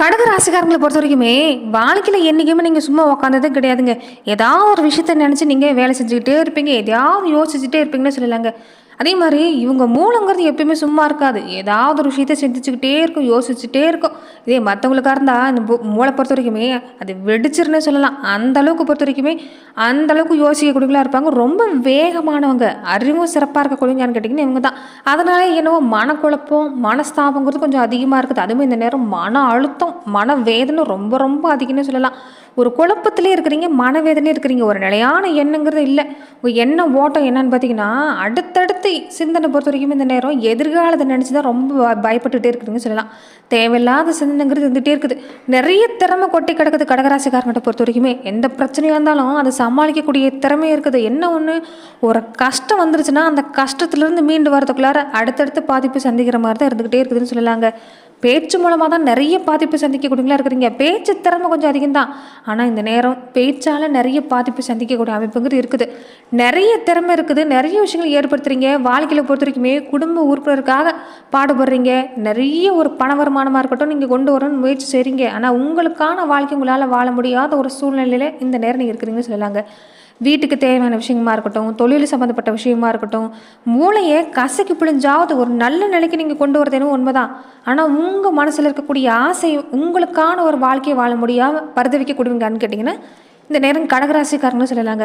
கடக ராசிக்காரங்களை பொறுத்த வரைக்குமே வாழ்க்கையில் என்றைக்குமே நீங்கள் சும்மா உக்காந்ததே கிடையாதுங்க. ஏதாவது ஒரு விஷயத்த நினச்சி நீங்கள் வேலை செஞ்சுக்கிட்டே இருப்பீங்க. எதையாவது யோசிச்சுட்டே இருப்பீங்கன்னு சொல்லலாங்க. அதே மாதிரி இவங்க மூலங்கிறது எப்பயுமே சும்மா இருக்காது. ஏதாவது ஒரு விஷயத்த சிந்திச்சுக்கிட்டே இருக்கும் யோசிச்சுட்டே இருக்கும். இதே மற்றவங்களுக்காக இருந்தால் இந்த மூ- மூளை பொறுத்த வரைக்குமே அது வெடிச்சிருன்னே சொல்லலாம். அந்த அளவுக்கு பொறுத்த வரைக்குமே அந்த அளவுக்கு யோசிக்கக்கூடியவங்களா இருப்பாங்க. ரொம்ப வேகமானவங்க அறிவும் சிறப்பாக இருக்கக்கூடியவங்கன்னு கேட்டிங்கன்னா இவங்க தான். அதனால என்னவோ மனக்குழப்பம் மனஸ்தாபங்கிறது கொஞ்சம் அதிகமாக இருக்குது. அதுவும் இந்த நேரம் மன அழுத்தம் மன வேதனை ரொம்ப ரொம்ப அதிகம்னு சொல்லலாம். ஒரு குழப்பத்திலே இருக்கிறீங்க மனவேதனையே இருக்கிறீங்க. ஒரு நிலையான எண்ணங்கிறது இல்லை. ஒரு எண்ண ஓட்டம் என்னன்னு பார்த்தீங்கன்னா அடுத்தடுத்து சிந்தனை பொறுத்த வரைக்கும் இந்த நேரம் எதிர்காலத்தை நினச்சி தான் ரொம்ப பயப்பட்டுகிட்டே இருக்குதுன்னு சொல்லலாம். தேவையில்லாத சிந்தனைங்கிறது இருந்துகிட்டே இருக்குது. நிறைய திறமை கொட்டி கிடக்குது கடகராசிக்காரங்கிட்ட பொறுத்த வரைக்குமே. எந்த பிரச்சனையாக இருந்தாலும் அதை சமாளிக்கக்கூடிய திறமை இருக்குது. என்ன ஒன்று ஒரு கஷ்டம் வந்துருச்சுன்னா அந்த கஷ்டத்துலேருந்து மீண்டு வரதுக்குள்ளார அடுத்தடுத்து பாதிப்பு சந்திக்கிற மாதிரி தான் இருந்துக்கிட்டே இருக்குதுன்னு சொல்லலாங்க. பேச்சு மூலமாக தான் நிறைய பாதிப்பு சந்திக்கக்கூடியவங்களா இருக்கிறீங்க. பேச்சு திறமை கொஞ்சம் அதிகம் தான் ஆனால் இந்த நேரம் பேச்சால் நிறைய பாதிப்பு சந்திக்கக்கூடிய அமைப்புங்கிறது இருக்குது. நிறைய திறமை இருக்குது. நிறைய விஷயங்கள் ஏற்படுத்துறீங்க. வாழ்க்கையில் பொறுத்த வரைக்குமே குடும்ப உறுப்பினருக்காக பாடுபடுறீங்க. நிறைய ஒரு பண வருமானமாக இருக்கட்டும் நீங்கள் கொண்டு வரணும்னு முயற்சி செய்கிறீங்க ஆனால் உங்களுக்கான வாழ்க்கை உங்களால் வாழ முடியாத ஒரு சூழ்நிலையில் இந்த நேரம் நீங்கள் இருக்கிறீங்கன்னு சொல்லலாங்க. வீட்டுக்கு தேவையான விஷயமா இருக்கட்டும் தொழில் சம்மந்தப்பட்ட விஷயமா இருக்கட்டும் மூளையை கசக்கி பிழிஞ்சாவது ஒரு நல்ல நிலைக்கு நீங்கள் கொண்டு வரதேனும் உண்மைதான். ஆனால் உங்கள் மனசில் இருக்கக்கூடிய ஆசை உங்களுக்கான ஒரு வாழ்க்கையை வாழ முடியாமல் பரித வைக்கக்கூடியவங்கன்னு கேட்டிங்கன்னா இந்த நேரம் கடகராசிக்காரங்களும் சொல்லலாங்க.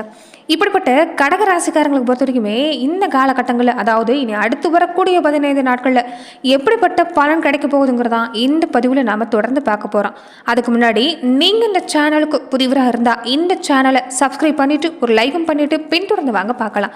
இப்படிப்பட்ட கடகராசிக்காரங்களுக்கு பொறுத்த வரைக்குமே இந்த காலகட்டங்களில் அதாவது இனி அடுத்து வரக்கூடிய பதினைந்து நாட்களில் எப்படிப்பட்ட பலன் கிடைக்க போகுதுங்கிறதான் இந்த பதிவில் நாம் தொடர்ந்து பார்க்க போகிறோம் அதுக்கு முன்னாடி நீங்கள் இந்த சேனலுக்கு புதிவராக இருந்தால் இந்த சேனலை சப்ஸ்கிரைப் பண்ணிவிட்டு ஒரு லைக்கும் பண்ணிவிட்டு பின்தொடர்ந்து வாங்க பார்க்கலாம்.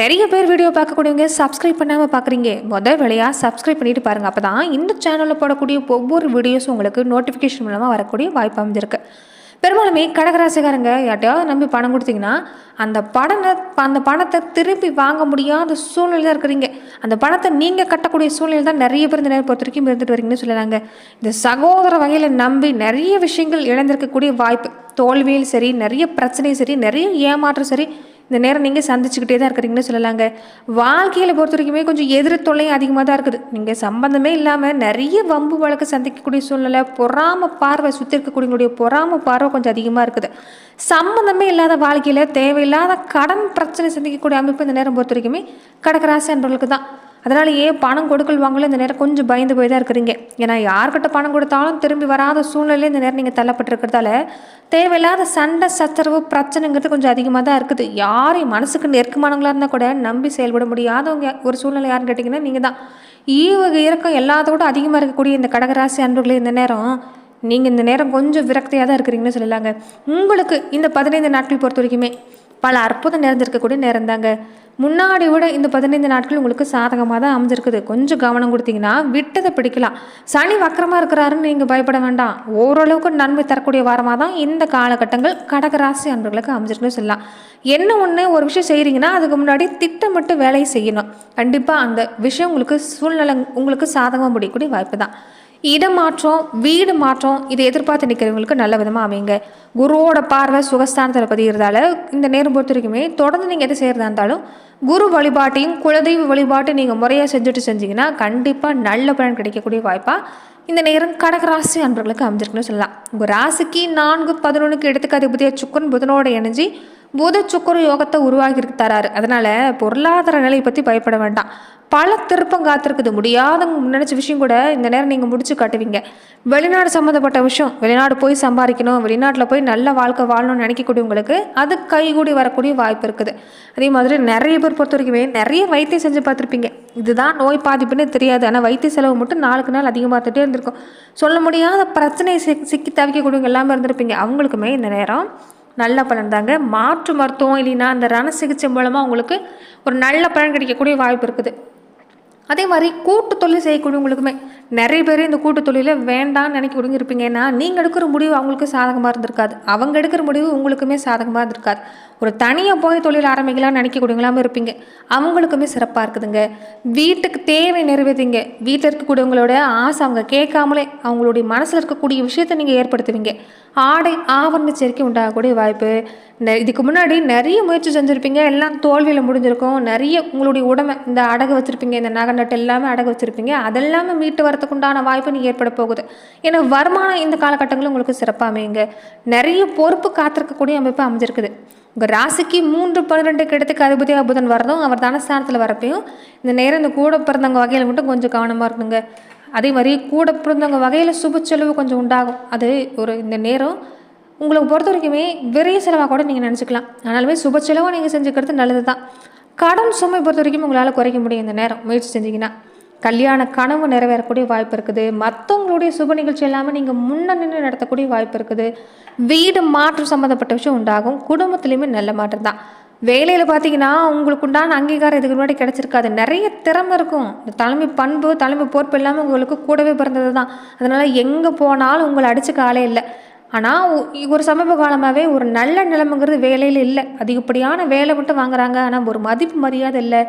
நிறைய பேர் வீடியோ பார்க்கக்கூடியவங்க சப்ஸ்கிரைப் பண்ணாமல் பார்க்குறீங்க. முதல் வேலையாக சப்ஸ்கிரைப் பண்ணிட்டு பாருங்கள் அப்போ தான் இந்த சேனலில் போடக்கூடிய ஒவ்வொரு வீடியோஸும் உங்களுக்கு நோட்டிஃபிகேஷன் மூலமாக வரக்கூடிய வாய்ப்பு அமைஞ்சிருக்கு. பெரும்பாலுமே கடகராசிக்காரங்க யார்ட்டையாவது நம்பி பணம் கொடுத்தீங்கன்னா அந்த படனை அந்த பணத்தை திருப்பி வாங்க முடியாத சூழ்நிலை தான் இருக்கிறீங்க. அந்த பணத்தை நீங்கள் கட்டக்கூடிய சூழ்நிலை தான் நிறைய பேர் இந்த நேரம் பொறுத்த வரைக்கும் இருந்துட்டு வரீங்கன்னு சொல்லலாங்க. இந்த சகோதர வகையில் நம்பி நிறைய விஷயங்கள் இழந்திருக்கக்கூடிய வாய்ப்பு. தோல்வியில் சரி நிறைய பிரச்சனையும் சரி நிறைய ஏமாற்றம் சரி இந்த நேரம் நீங்கள் சந்திச்சுக்கிட்டே தான் இருக்கிறீங்கன்னு சொல்லலாங்க. வாழ்க்கையில் பொறுத்த வரைக்குமே கொஞ்சம் எதிர் தொல்லையும் அதிகமாக தான் இருக்குது. நீங்கள் சம்பந்தமே இல்லாமல் நிறைய வம்பு வழக்கு சந்திக்கக்கூடிய சூழ்நிலை பொறாம பார்வை சுற்றி இருக்கக்கூடியவங்களுடைய பொறாம பார்வை கொஞ்சம் அதிகமாக இருக்குது. சம்பந்தமே இல்லாத வாழ்க்கையில் தேவையில்லாத கடன் பிரச்சனை சந்திக்கக்கூடிய அமைப்பு இந்த நேரம் பொறுத்த வரைக்குமே கடகராசி தான் தான். ஏன் பணம் கொடுக்கல் வாங்கல இந்த நேரம் கொஞ்சம் பயந்து போய் தான் இருக்கிறீங்க. ஏன்னா யார்கிட்ட பணம் கொடுத்தாலும் திரும்பி வராத சூழ்நிலையில் இந்த நேரம் நீங்கள் தள்ளப்பட்டிருக்கிறதால தேவையில்லாத சண்டை சச்சரவு பிரச்சனைங்கிறது கொஞ்சம் அதிகமாக தான் இருக்குது. யாரையும் மனசுக்கு நெருக்கமானவங்களாக இருந்தால் கூட நம்பி செயல்பட முடியாதவங்க ஒரு சூழ்நிலை யாருன்னு கேட்டிங்கன்னா நீங்கள் தான். ஈவக இறக்கம் எல்லாத்தோட அதிகமாக இருக்கக்கூடிய இந்த கடகராசி அன்பர்களே இந்த நேரம் நீங்கள் இந்த நேரம் கொஞ்சம் விரக்தியாக தான் இருக்கிறீங்கன்னு சொல்லலாங்க. உங்களுக்கு இந்த பதினைந்து நாட்கள் பொறுத்த வரைக்குமே பல அற்புதம் நிறைஞ்சிருக்கக்கூடிய நேரம் தாங்க. முன்னாடி விட இந்த பதினைந்து நாட்கள் உங்களுக்கு சாதகமாக தான் அமைஞ்சிருக்குது. கொஞ்சம் கவனம் கொடுத்தீங்கன்னா விட்டதை பிடிக்கலாம். சனி வக்கரமாக இருக்கிறாருன்னு நீங்கள் பயப்பட வேண்டாம். ஓரளவுக்கு நன்மை தரக்கூடிய வாரமாக தான் இந்த காலகட்டங்கள் கடகராசி அன்பர்களுக்கு அமைஞ்சிருக்குன்னு சொல்லலாம். என்ன ஒன்று ஒரு விஷயம் செய்கிறீங்கன்னா அதுக்கு முன்னாடி திட்டமிட்டு வேலையை செய்யணும். கண்டிப்பாக அந்த விஷயம் உங்களுக்கு சூழ்நிலை உங்களுக்கு சாதகமாக முடியக்கூடிய வாய்ப்பு தான். இடமாற்றம் வீடு மாற்றம் இதை எதிர்பார்த்து நிற்கிறவங்களுக்கு நல்ல விதமாக அமைங்க குருவோட பார்வை சுகஸ்தானத்தில் பதிகிறதால இந்த நேரம் பொறுத்த வரைக்குமே தொடர்ந்து நீங்கள் எது செய்கிறதா இருந்தாலும் குரு வழிபாட்டையும் குலதெய்வ வழிபாட்டையும் நீங்கள் முறையாக செஞ்சுட்டு செஞ்சீங்கன்னா கண்டிப்பாக நல்ல பலன் கிடைக்கக்கூடிய வாய்ப்பாக இந்த நேரம் கடகராசி அன்பர்களுக்கு அமைஞ்சிருக்குன்னு சொல்லலாம். உங்கள் ராசிக்கு நான்கு பதினொன்றுக்கு எடுத்துக்க அதிபதியாக சுக்கரன் புதனோட இணைஞ்சு புத சுக்கர யோகத்தை உருவாகி தராரு அதனால பொருளாதார நிலையை பற்றி பயப்பட வேண்டாம். பல திருப்பம் காத்திருக்குது. முடியாத நினச்ச விஷயம் கூட இந்த நேரம் நீங்கள் முடிச்சு காட்டுவீங்க. வெளிநாடு சம்மந்தப்பட்ட விஷயம். வெளிநாடு போய் சம்பாதிக்கணும். வெளிநாட்டில் போய் நல்ல வாழ்க்கை வாழணும்னு நினைக்கக்கூடியவங்களுக்கு அது கைகூடி வரக்கூடிய வாய்ப்பு இருக்குது. அதே மாதிரி நிறைய பேர் பொறுத்த வரைக்குமே நிறைய வைத்தியம் செஞ்சு பார்த்துருப்பீங்க. இதுதான் நோய் பாதிப்புன்னு தெரியாது. ஆனால் வைத்திய செலவு மட்டும் நாளுக்கு நாள் அதிகமாகிட்டே இருந்திருக்கும். சொல்ல முடியாத பிரச்சனையை சிக்கி தவிக்கக்கூடியவங்க எல்லாமே இருந்திருப்பீங்க. அவங்களுக்குமே இந்த நேரம் நல்ல பலன் தாங்க. மாற்று மருத்துவம் இல்லைன்னா அந்த ரண சிகிச்சை மூலமாக உங்களுக்கு ஒரு நல்ல பலன் கிடைக்கக்கூடிய வாய்ப்பு இருக்குது. அதே மாதிரி கூட்டு தொழில் செய்யக்கூடியவங்களுக்குமே நிறைய பேர் இந்த கூட்டு தொழிலை வேண்டாம்னு நினைக்கக்கூடியவங்க இருப்பீங்க ஏன்னா நீங்கள் எடுக்கிற முடிவு அவங்களுக்கு சாதகமாக இருந்திருக்காது. அவங்க எடுக்கிற முடிவு உங்களுக்குமே சாதகமாக இருந்திருக்காது. ஒரு தனியாக போய் தொழில் ஆரம்பிக்கலாம்னு நினைக்கக்கூடியவங்களாமல் இருப்பீங்க. அவங்களுக்குமே சிறப்பாக இருக்குதுங்க. வீட்டுக்கு தேவை நிறைவேற்றுங்க வீட்டில் இருக்கக்கூடியவங்களோட ஆசை அவங்க கேட்காமலே அவங்களுடைய மனசில் இருக்கக்கூடிய விஷயத்தை நீங்கள் ஏற்படுத்துவீங்க. ஆடை ஆவரண சேர்க்கை உண்டாகக்கூடிய வாய்ப்பு. நெ- இதுக்கு முன்னாடி நிறைய முயற்சி செஞ்சுருப்பீங்க. எல்லாம் தோல்வியில் முடிஞ்சிருக்கும். நிறைய உங்களுடைய உடமை இந்த அடகு வச்சுருப்பீங்க. இந்த நகை நட்டு எல்லாமே அடகு வச்சுருப்பீங்க. அதெல்லாமே மீட்டு வரத்துக்கு உண்டான வாய்ப்பு நீங்கள் ஏற்பட போகுது. ஏன்னா வருமானம் இந்த காலகட்டங்களும் உங்களுக்கு சிறப்பாக அமையுங்க. நிறைய பொறுப்பு காத்திருக்கக்கூடிய அமைப்பு அமைஞ்சிருக்குது. உங்கள் ராசிக்கு மூன்று பன்னிரெண்டு கிடத்துக்கு அதிபதியாக புதன் வரதும் அவர் தனஸ்தானத்தில் வரப்பையும் இந்த நேரம் இந்த கூட பிறந்தவங்க வகையில் மட்டும் கொஞ்சம் கவனமாக இருக்கணுங்க. அதே மாதிரி கூட பிறந்தவங்க வகையில் சுப செலவு கொஞ்சம் உண்டாகும். அது ஒரு இந்த நேரம் உங்களுக்கு பொறுத்த வரைக்குமே விரைய செலவாக கூட நீங்கள் நினச்சிக்கலாம். ஆனாலுமே சுப செலவாக நீங்கள் செஞ்சுக்கிறது நல்லது தான் கடன் சுமை பொறுத்த வரைக்கும் உங்களால் குறைக்க முடியும் இந்த நேரம். முயற்சி செஞ்சிங்கன்னா. கல்யாண கனவு நிறைவேறக்கூடிய வாய்ப்பு இருக்குது. மற்றவங்களுடைய சுப நிகழ்ச்சி இல்லாமல் நீங்கள் முன்ன நின்று நடத்தக்கூடிய வாய்ப்பு இருக்குது. வீடு மாற்றம் சம்மந்தப்பட்ட விஷயம் உண்டாகும். குடும்பத்துலேயுமே நல்ல மாற்றம் தான் வேலையில் பார்த்தீங்கன்னா உங்களுக்கு உண்டான அங்கீகாரம் இதுக்கு முன்னாடி கிடச்சிருக்காது. நிறைய திறமை இருக்கும். இந்த தலைமை பண்பு தலைமை பொறுப்பு எல்லாமே உங்களுக்கு கூடவே பிறந்தது தான் அதனால் எங்கே போனாலும் உங்களை அடிச்சுக்க ஆளே இல்லை. ஆனால் ஒரு சமீப காலமாகவே ஒரு நல்ல நிலைமைங்கிறது வேலையில் இல்லை. அதிகப்படியான வேலை மட்டும் வாங்குறாங்க. ஆனால் ஒரு மதிப்பு மரியாதை இல்லை.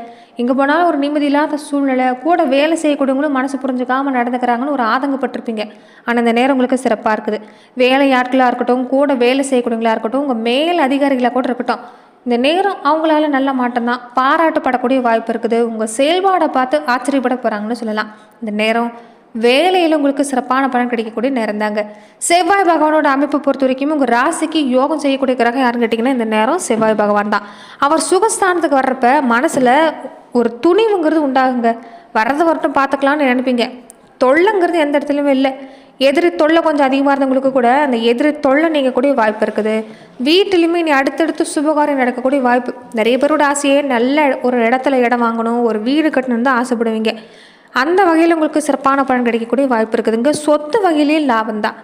எங்கே போனாலும் ஒரு நிம்மதி இல்லாத சூழ்நிலை கூட வேலை செய்யக்கூடியவங்களும் மனசு புரிஞ்சுக்காமல் நடந்துக்கிறாங்கன்னு ஒரு ஆதங்கப்பட்டிருப்பீங்க. ஆனால் இந்த நேரம் உங்களுக்கு சிறப்பாக இருக்குது. வேலை ஆட்களாக இருக்கட்டும் கூட வேலை செய்யக்கூடியவங்களா இருக்கட்டும் உங்கள் மேல் அதிகாரிகளாக கூட இருக்கட்டும். இந்த நேரம் அவங்களால நல்ல மாட்டம்தான் பாராட்டப்படக்கூடிய வாய்ப்பு இருக்குது. உங்கள் செயல்பாடை பார்த்து ஆச்சரியப்பட போகிறாங்கன்னு சொல்லலாம். இந்த நேரம் வேலையில் உங்களுக்கு சிறப்பான பலன் கிடைக்கக்கூடிய நேரம் தாங்க. செவ்வாய் பகவானோட அமைப்பை பொறுத்த வரைக்கும் உங்கள் ராசிக்கு யோகம் செய்யக்கூடிய கிரகம் யாருன்னு கேட்டிங்கன்னா இந்த நேரம் செவ்வாய் பகவான் தான். அவர் சுகஸ்தானத்துக்கு வர்றப்ப மனசில் ஒரு துணிவுங்கிறது உண்டாகுங்க. வர்றது வரட்டும் பார்த்துக்கலான்னு நினைப்பீங்க. தொல்லைங்கிறது எந்த இடத்துலையுமே இல்லை. எதிரி தொல்லை கொஞ்சம் அதிகமாக இருந்தவங்களுக்கு கூட அந்த எதிரி தொல்லை நீங்கக்கூடிய வாய்ப்பு இருக்குது. வீட்டிலுமே நீ அடுத்தடுத்து சுபகாரியம் நடக்கக்கூடிய வாய்ப்பு. நிறைய பேரோட ஆசையே நல்ல ஒரு இடத்துல இடம் வாங்கணும் ஒரு வீடு கட்டணும்னு தான் ஆசைப்படுவீங்க. அந்த வகையில் உங்களுக்கு சிறப்பான பலன் கிடைக்கக்கூடிய வாய்ப்பு இருக்குதுங்க. சொத்து வகையிலேயே லாபம் தான்.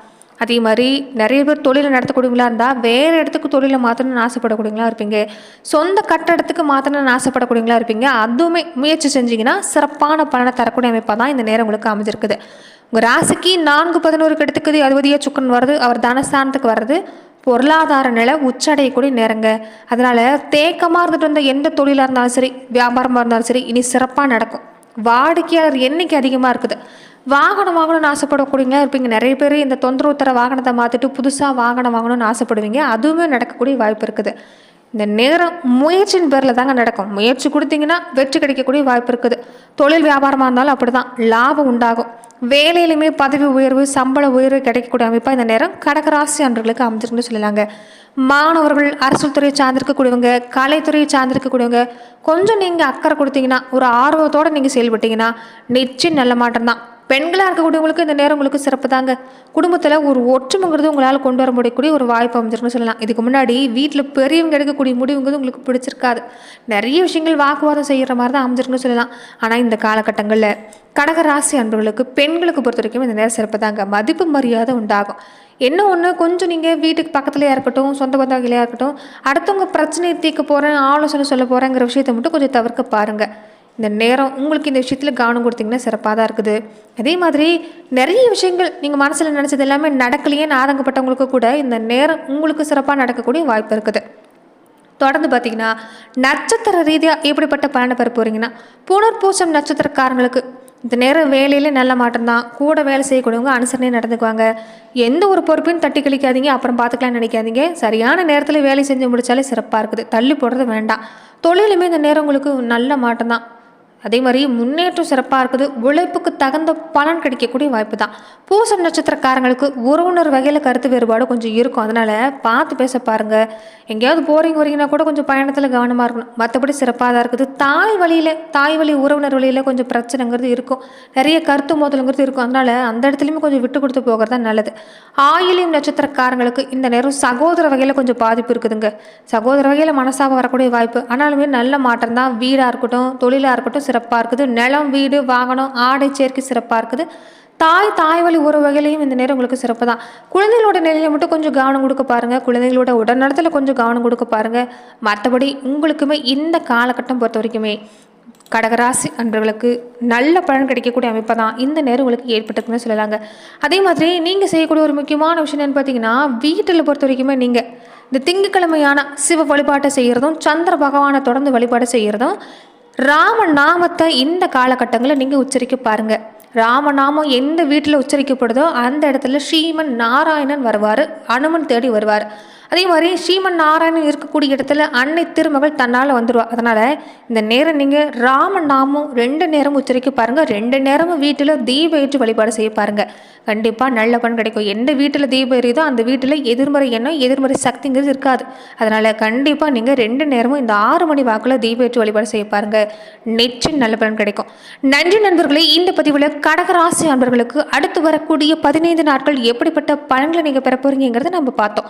அதே மாதிரி நிறைய பேர் தொழிலை நடத்தக்கூடியவங்களா இருந்தால் வேறு இடத்துக்கு தொழிலை மாற்றணும்னு ஆசைப்படக்கூடியவங்களா இருப்பீங்க. சொந்த கட்டடத்துக்கு மாற்றணும்னு ஆசைப்படக்கூடியவங்களா இருப்பீங்க. அதுவுமே முயற்சி செஞ்சீங்கன்னா சிறப்பான பலனை தரக்கூடிய அமைப்பாக தான் இந்த நேரம் உங்களுக்கு அமைஞ்சிருக்குது. உங்கள் ராசிக்கு நான்கு பதினோரு கெடுத்துக்குது. அதிபதியாக சுக்கன் வருது அவர் தனஸ்தானத்துக்கு வர்றது. பொருளாதார நிலை உச்சடையக்கூடிய நேரங்க. அதனால் தேக்கமாக இருந்துட்டு வந்த எந்த தொழிலாக இருந்தாலும் சரி வியாபாரமாக இருந்தாலும் சரி இனி சிறப்பாக நடக்கும். வாடிக்கையாளர் எண்ணிக்கை அதிகமாக இருக்குது. வாகனம் வாங்கணும்னு ஆசைப்படக்கூடியங்க இருப்பீங்க. நிறைய பேர் இந்த தொந்தரவு தர வாகனத்தை மாற்றிட்டு புதுசாக வாகனம் வாங்கணும்னு ஆசைப்படுவீங்க. அதுவுமே நடக்கக்கூடிய வாய்ப்பு இருக்குது. இந்த நேரம் முயற்சியின் பேரில் தாங்க நடக்கும். முயற்சி கொடுத்தீங்கன்னா வெற்றி கிடைக்கக்கூடிய வாய்ப்பு இருக்குது. தொழில் வியாபாரமாக இருந்தாலும் அப்படி தான் லாபம் உண்டாகும். வேலையிலுமே பதவி உயர்வு சம்பள உயர்வு கிடைக்கக்கூடிய அமைப்பாக இந்த நேரம் கடகராசி அன்றர்களுக்கு அமைஞ்சிருக்குன்னு சொல்லலாங்க. மாணவர்கள் அரசியல் துறையை சார்ந்திருக்கக்கூடியவங்க கலைத்துறையை சார்ந்திருக்கக்கூடியவங்க கொஞ்சம் நீங்கள் அக்கறை கொடுத்தீங்கன்னா ஒரு ஆர்வத்தோடு நீங்கள் செயல்பட்டீங்கன்னா நிச்சயம் நல்ல மாற்றம் தான். பெண்களாக இருக்கக்கூடியவங்களுக்கு இந்த நேரம் உங்களுக்கு சிறப்பு தாங்க குடும்பத்தில் ஒரு ஒற்றுமைங்கிறது உங்களால் கொண்டு வர முடியக்கூடிய ஒரு வாய்ப்பு அமைஞ்சிருக்குன்னு சொல்லலாம். இதுக்கு முன்னாடி வீட்டில் பெரியவங்க எடுக்கக்கூடிய முடிவுங்கிறது உங்களுக்கு பிடிச்சிருக்காது. நிறைய விஷயங்கள் வாக்குவாதம் செய்கிற மாதிரி தான் அமைஞ்சிருக்குன்னு சொல்லலாம். ஆனால் இந்த காலகட்டங்களில் கடக ராசி அன்பர்களுக்கு பெண்களுக்கு பொறுத்த வரைக்கும் இந்த நேரம் சிறப்பு தாங்க மதிப்பு மரியாதை உண்டாகும். என்ன ஒன்று கொஞ்சம் நீங்கள் வீட்டுக்கு பக்கத்துலேயே இருக்கட்டும் சொந்த பந்த இருக்கட்டும் அடுத்தவங்க பிரச்சனையை தீர்க்க போகிறேன் ஆலோசனை சொல்ல போகிறேங்கிற விஷயத்தை மட்டும் கொஞ்சம் தவிர்க்க பாருங்கள் இந்த நேரம் உங்களுக்கு இந்த விஷயத்தில் கவனம் கொடுத்தீங்கன்னா சிறப்பாக தான் இருக்குது. அதே மாதிரி நிறைய விஷயங்கள் நீங்கள் மனசில் நினச்சது எல்லாமே நடக்கலையேன்னு ஆதங்கப்பட்டவங்களுக்கு கூட இந்த நேரம் உங்களுக்கு சிறப்பாக நடக்கக்கூடிய வாய்ப்பு இருக்குது. தொடர்ந்து பார்த்தீங்கன்னா நட்சத்திர ரீதியாக எப்படிப்பட்ட பலனை பெற போகிறீங்கன்னா புனர்பூசம் நட்சத்திரக்காரங்களுக்கு இந்த நேரம் வேலையில நல்ல மாற்றம் தான். கூட வேலை செய்யக்கூடியவங்க அனுசரணை நடந்துக்குவாங்க. எந்த ஒரு பொறுப்பையும் தட்டி கழிக்காதீங்க அப்புறம் பார்த்துக்கலாம்னு நினைக்காதீங்க. சரியான நேரத்தில் வேலை செஞ்சு முடித்தாலே சிறப்பாக இருக்குது. தள்ளி போடுறது வேண்டாம். தொழிலுமே இந்த நேரம் உங்களுக்கு நல்ல மாற்றம் தான். அதே மாதிரி முன்னேற்றம் சிறப்பாக இருக்குது. உழைப்புக்கு தகுந்த பலன் கிடைக்கக்கூடிய வாய்ப்பு தான் பூசம் நட்சத்திரக்காரங்களுக்கு உறவுணர் வகையில் கருத்து வேறுபாடு கொஞ்சம் இருக்கும். அதனால் பார்த்து பேச பாருங்கள் எங்கேயாவது போகிறீங்க வரீங்கன்னா கூட கொஞ்சம் பயணத்தில் கவனமாக இருக்கணும். மற்றபடி சிறப்பாக தான் இருக்குது. தாய் வழியில் தாய் வழி உறவினர் வழியில் கொஞ்சம் பிரச்சனைங்கிறது இருக்கும். நிறைய கருத்து மோதலுங்கிறது இருக்கும். அதனால் அந்த இடத்துலையுமே கொஞ்சம் விட்டு கொடுத்து போகிறது தான் நல்லது. ஆயிலியம் நட்சத்திரக்காரங்களுக்கு இந்த நேரம் சகோதர வகையில் கொஞ்சம் பாதிப்பு இருக்குதுங்க. சகோதர வகையில் மனசாக வரக்கூடிய வாய்ப்பு. ஆனாலுமே நல்ல மாற்றம் தான் வீடாக இருக்கட்டும் தொழிலாக இருக்கட்டும் சிறப்பாக இருக்குது. நிலம் வீடு வாகனம் ஆடை சேர்க்கை சிறப்பாக இருக்குது. தாய் தாய் வழி ஒரு வகையிலையும் இந்த நேரம் உங்களுக்கு சிறப்பு தான். குழந்தைகளோட நிலையில மட்டும் கொஞ்சம் கவனம் கொடுக்க பாருங்கள் குழந்தைகளோட உடல்நலத்தில் கொஞ்சம் கவனம் கொடுக்க பாருங்கள் மற்றபடி உங்களுக்குமே இந்த காலகட்டம் பொறுத்த வரைக்குமே கடகராசி அன்பர்களுக்கு நல்ல பலன் கிடைக்கக்கூடிய அமைப்பு தான் இந்த நேரம் உங்களுக்கு ஏற்பட்டுக்குன்னு சொல்லலாங்க. அதே மாதிரி நீங்கள் செய்யக்கூடிய ஒரு முக்கியமான விஷயம் என்னன்னு பார்த்தீங்கன்னா வீட்டில் பொறுத்த வரைக்குமே நீங்கள் இந்த திங்கக்கிழமையான சிவ வழிபாட்டை செய்கிறதும் சந்திர பகவானை தொடர்ந்து வழிபாடு செய்கிறதும் ராம நாமத்தை இந்த காலகட்டங்களில் நீங்கள் உச்சரிக்க பாருங்கள் ராமநாமம் எந்த வீட்டில் உச்சரிக்கப்படுதோ அந்த இடத்துல ஸ்ரீமன் நாராயணன் வருவார் அனுமன் தேடி வருவார். அதே மாதிரி ஸ்ரீமன் நாராயணன் இருக்கக்கூடிய இடத்துல அன்னை திருமகள் தன்னால் வந்துடுவா அதனால் இந்த நேரம் நீங்கள் ராமநாமம் ரெண்டு நேரம் உச்சரிக்க பாருங்கள் ரெண்டு நேரமும் வீட்டில் தீப ஏற்றி வழிபாடு செய்ய பாருங்கள் கண்டிப்பாக நல்ல பண் கிடைக்கும். எந்த வீட்டில் தீபம் எரியுதோ அந்த வீட்டில் எதிர்மறை எண்ணம் எதிர்மறை சக்திங்கிறது இருக்காது. அதனால் கண்டிப்பாக நீங்கள் ரெண்டு நேரமும் இந்த ஆறு மணி வாக்கில் தீப ஏற்றி வழிபாடு செய்ய பாருங்கள் நிச்சயம் நல்ல பலன் கிடைக்கும். நன்றி நண்பர்களே இந்த பதிவில் கடகராசி நண்பர்களுக்கு அடுத்து வரக்கூடிய பதினைந்து நாட்கள் எப்படிப்பட்ட பலன்களை நீங்கள் பெற போகிறீங்கிறத நம்ம பார்த்தோம்.